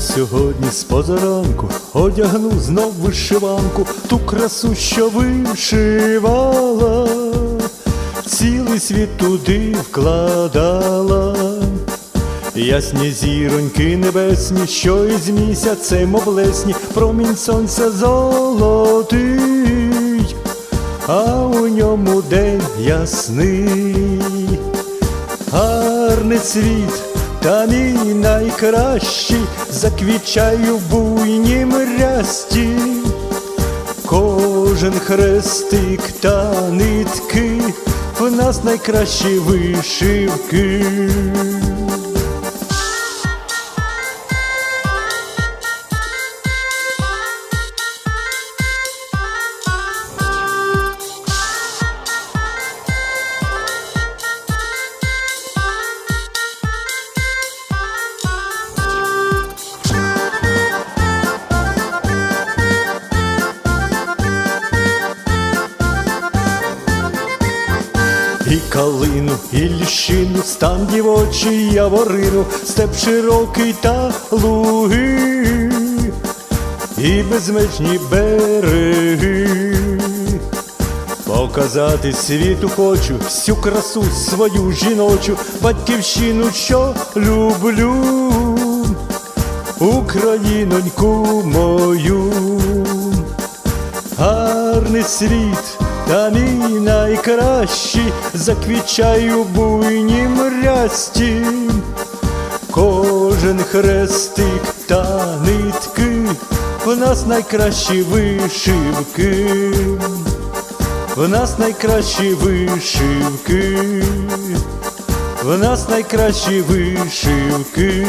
сьогодні з позаранку одягну знов вишиванку, ту красу, що вишивала, цілий світ туди вкладала. Ясні зіроньки небесні, що із місяцем облесні, промінь сонця золотий, а у ньому день ясний, гарний світ, та мій найкращий, заквічаю в буйнім рясті, кожен хрестик та нитки, в нас найкращі вишивки. І калину, і ліщину, стан дівочий яворину, степ широкий та луги, і безмежні береги. Показати світу хочу всю красу свою жіночу, батьківщину, що люблю, Україноньку мою гарний світ, та мій найкращий, заквічаю в буйнім рясті, кожен хрестик та нитки, в нас найкращі вишивки, в нас найкращі вишивки, в нас найкращі вишивки.